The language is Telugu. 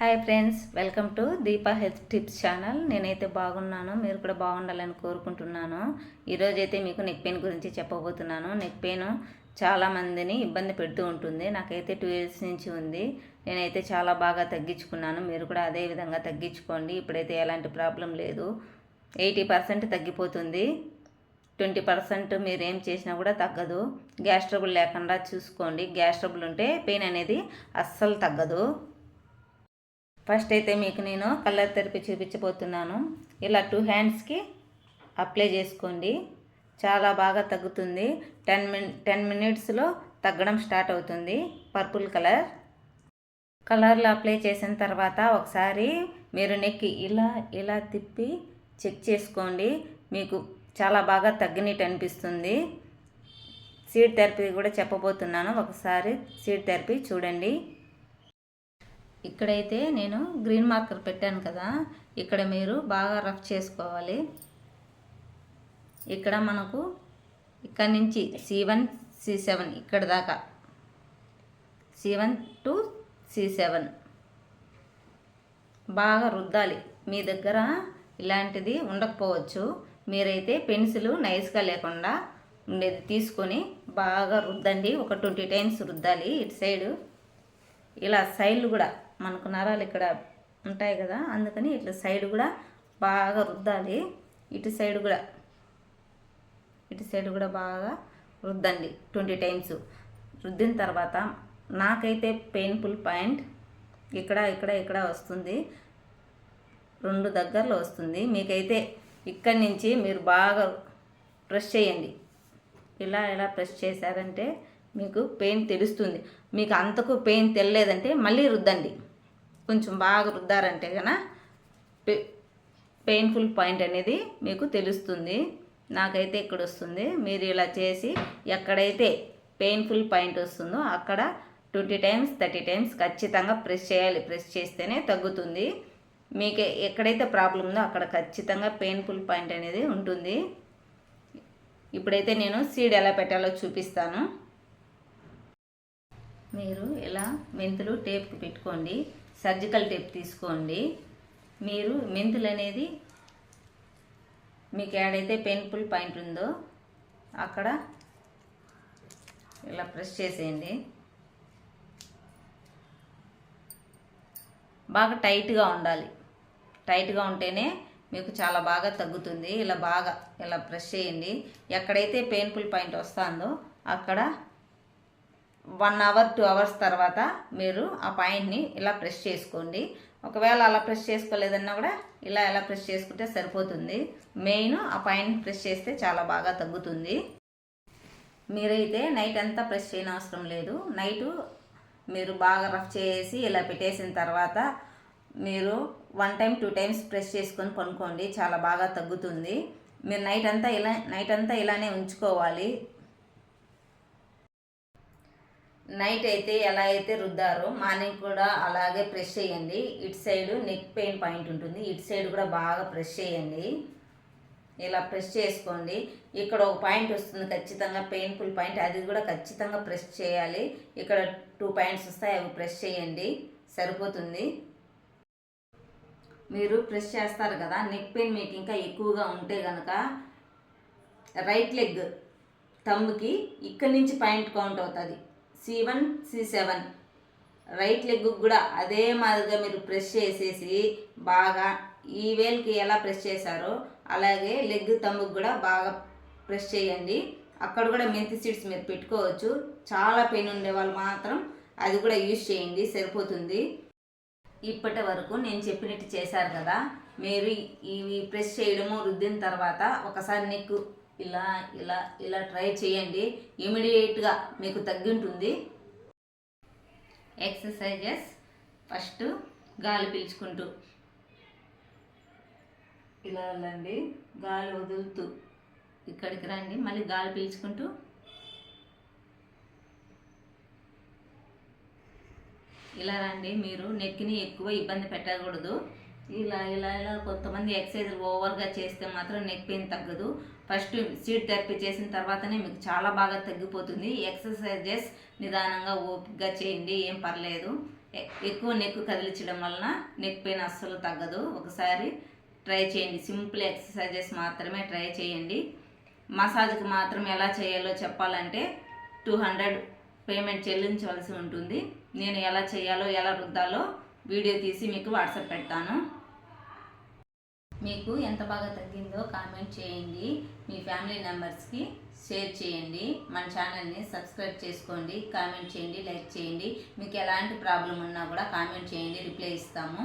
Hi friends welcome to Deepa health tips channel నేనైతే బాగున్నాను మీరు కూడా బాగుండాలని కోరుకుంటున్నాను. ఈరోజు అయితే మీకు నెక్ పెయిన్ గురించి చెప్పబోతున్నాను. నెక్ పెయిన్ చాలా మందిని ఇబ్బంది పెడుతూ ఉంటుంది. నాకైతే టూ ఇయర్స్ నుంచి ఉంది. నేనైతే చాలా బాగా తగ్గించుకున్నాను. మీరు కూడా అదే విధంగా తగ్గించుకోండి. ఇప్పుడైతే ఎలాంటి ప్రాబ్లం లేదు. ఎయిటీ పర్సెంట్ తగ్గిపోతుంది. ట్వంటీ పర్సెంట్ మీరు ఏం చేసినా కూడా తగ్గదు. గ్యాస్ ట్రబుల్ లేకుండా చూసుకోండి. గ్యాస్ ట్రబుల్ ఉంటే పెయిన్ అనేది అస్సలు తగ్గదు. ఫస్ట్ అయితే మీకు నేను కలర్ తెరిపి చూపించబోతున్నాను. ఇలా టూ హ్యాండ్స్కి అప్లై చేసుకోండి. చాలా బాగా తగ్గుతుంది. టెన్ మిన్ టెన్ మినిట్స్లో తగ్గడం స్టార్ట్ అవుతుంది. పర్పుల్ కలర్ కలర్లో అప్లై చేసిన తర్వాత ఒకసారి మీరు నెక్కి ఇలా ఇలా తిప్పి చెక్ చేసుకోండి. మీకు చాలా బాగా తగ్గినట్టు అనిపిస్తుంది. సీడ్ థెరపీ కూడా చెప్పబోతున్నాను. ఒకసారి సీడ్ థెరపీ చూడండి. ఇక్కడైతే నేను గ్రీన్ మార్కర్ పెట్టాను కదా ఇక్కడ మీరు బాగా రఫ్ చేసుకోవాలి. ఇక్కడ మనకు ఇక్కడ నుంచి సి వన్ సి సెవెన్ ఇక్కడ దాకా. C one to C seven. బాగా రుద్దాలి. మీ దగ్గర ఇలాంటిది ఉండకపోవచ్చు. మీరైతే పెన్సిల్ నైస్గా లేకుండా ఉండేది తీసుకొని బాగా రుద్దండి. ఒక ట్వంటీ టైమ్స్ రుద్దాలి. ఇటు సైడు ఇలా సైడ్లు కూడా మనకు నరాలు ఇక్కడ ఉంటాయి కదా అందుకని ఇట్లా సైడ్ కూడా బాగా రుద్దాలి. ఇటు సైడ్ కూడా ఇటు సైడ్ కూడా బాగా రుద్దండి ట్వంటీ టైమ్స్. రుద్దిన తర్వాత నాకైతే పెయిన్ఫుల్ పాయింట్ ఇక్కడ ఇక్కడ ఇక్కడ వస్తుంది. రెండు దగ్గరలో వస్తుంది. మీకైతే ఇక్కడి నుంచి మీరు బాగా ప్రెస్ చేయండి. ఇలా ఇలా ప్రెస్ చేశారంటే మీకు పెయిన్ తెలుస్తుంది. మీకు అంతకు పెయిన్ తెలియలేదంటే మళ్ళీ రుద్దండి. కొంచెం బాగా రుద్దారంటే కన పెయిన్ఫుల్ పాయింట్ అనేది మీకు తెలుస్తుంది. నాకైతే ఇక్కడ వస్తుంది. మీరు ఇలా చేసి ఎక్కడైతే పెయిన్ఫుల్ పాయింట్ వస్తుందో అక్కడ ట్వంటీ టైమ్స్ థర్టీ టైమ్స్ ఖచ్చితంగా ప్రెస్ చేయాలి. ప్రెస్ చేస్తేనే తగ్గుతుంది. మీకు ఎక్కడైతే ప్రాబ్లం ఉందో అక్కడ ఖచ్చితంగా పెయిన్ఫుల్ పాయింట్ అనేది ఉంటుంది. ఇప్పుడైతే నేను సీడ్ ఎలా పెట్టాలో చూపిస్తాను. మీరు ఇలా మెంతులు టేప్కి పెట్టుకోండి. సర్జికల్ టేప్ తీసుకోండి. మీరు మెంతులు అనేది మీకు ఏడైతే పెయిన్ఫుల్ పాయింట్ ఉందో అక్కడ ఇలా ప్రెస్ చేసేయండి. బాగా టైట్గా ఉండాలి. టైట్గా ఉంటేనే మీకు చాలా బాగా తగ్గుతుంది. ఇలా బాగా ఇలా ప్రెస్ చేయండి. ఎక్కడైతే పెయిన్ఫుల్ పాయింట్ వస్తుందో అక్కడ వన్ అవర్ టూ అవర్స్ తర్వాత మీరు ఆ పాయింట్ని ఇలా ప్రెస్ చేసుకోండి. ఒకవేళ అలా ప్రెస్ చేసుకోలేదన్నా కూడా ఇలా ఎలా ప్రెస్ చేసుకుంటే సరిపోతుంది. మెయిన్ ఆ పాయింట్ ప్రెస్ చేస్తే చాలా బాగా తగ్గుతుంది. మీరైతే నైట్ అంతా ప్రెస్ చేయని అవసరం లేదు. నైటు మీరు బాగా రఫ్ చేసి ఇలా పెట్టేసిన తర్వాత మీరు one time two times press చేసుకొని కొనుక్కోండి చాలా బాగా తగ్గుతుంది. మీరు నైట్ అంతా ఇలా నైట్ అంతా ఇలానే ఉంచుకోవాలి. నైట్ అయితే ఎలా అయితే రుద్దారో మార్నింగ్ కూడా అలాగే ప్రెష్ చేయండి. ఇటు సైడ్ నెక్ పెయిన్ పాయింట్ ఉంటుంది. ఇటు సైడ్ కూడా బాగా ప్రెష్ చేయండి. ఇలా ప్రెస్ చేసుకోండి. ఇక్కడ ఒక పాయింట్ వస్తుంది ఖచ్చితంగా పెయిన్ఫుల్ పాయింట్. అది కూడా ఖచ్చితంగా ప్రెస్ చేయాలి. ఇక్కడ టూ పాయింట్స్ వస్తాయి. అవి ప్రెస్ చేయండి. సరిపోతుంది. మీరు ప్రెస్ చేస్తారు కదా నెక్ పెయిన్ మీకు ఇంకా ఎక్కువగా ఉంటే కనుక రైట్ లెగ్ తమ్ముకి ఇక్కడి నుంచి పాయింట్ కౌంట్ అవుతుంది. C one C seven right leg కూడా అదే మాదిరిగా మీరు ప్రెస్ చేసేసి బాగా ఈ వేల్కి ఎలా ప్రెస్ చేశారో అలాగే లెగ్ తమ్ముకు కూడా బాగా ప్రెస్ చేయండి. అక్కడ కూడా మెంతి సీడ్స్ మీరు పెట్టుకోవచ్చు. చాలా పెయిన్ ఉండే వాళ్ళు మాత్రం అది కూడా యూజ్ చేయండి. సరిపోతుంది. ఇప్పటి వరకు నేను చెప్పినట్టు చేశారు కదా మీరు ఇవి ప్రెస్ చేయడము రుద్దిన తర్వాత ఒకసారి నెక్ ఇలా ఇలా ఇలా ట్రై చేయండి. ఇమీడియట్గా మీకు తగ్గింటుంది. ఎక్సర్సైజెస్ ఫస్ట్ గాలి పీల్చుకుంటూ. ఇలా వెళ్ళండి. గాలి వదులుతూ. ఇక్కడికి రండి. మళ్ళీ గాలి పీల్చుకుంటూ. ఇలా రండి. మీరు నెక్కిని ఎక్కువ ఇబ్బంది పెట్టకూడదు. ఇలా ఇలా ఇలా కొంతమంది ఎక్సర్సైజ్ ఓవర్గా చేస్తే మాత్రం నెక్ పెయిన్ తగ్గదు. ఫస్ట్ సీట్ థెరపీ చేసిన తర్వాతనే మీకు చాలా బాగా తగ్గిపోతుంది. ఎక్సర్సైజెస్ నిదానంగా ఓపికగా చేయండి ఏం పర్లేదు. ఎక్కువ నెక్ కదిలించడం వలన నెక్ పెయిన్ అస్సలు తగ్గదు. ఒకసారి ట్రై చేయండి. సింపుల్ ఎక్సర్సైజెస్ మాత్రమే ట్రై చేయండి. మసాజ్కి మాత్రం ఎలా చేయాలో చెప్పాలంటే టూ హండ్రెడ్ పేమెంట్ చెల్లించవలసి ఉంటుంది. నేను ఎలా చేయాలో ఎలా రుద్దాలో వీడియో తీసి మీకు వాట్సాప్ పెడతాను. మీకు ఎంత బాగా తగ్గిందో కామెంట్ చేయండి. మీ ఫ్యామిలీ మెంబర్స్కి షేర్ చేయండి. మన ఛానల్ని సబ్స్క్రైబ్ చేసుకోండి. కామెంట్ చేయండి లైక్ చేయండి. మీకు ఎలాంటి ప్రాబ్లం ఉన్నా కూడా కామెంట్ చేయండి. రిప్లై ఇస్తాము.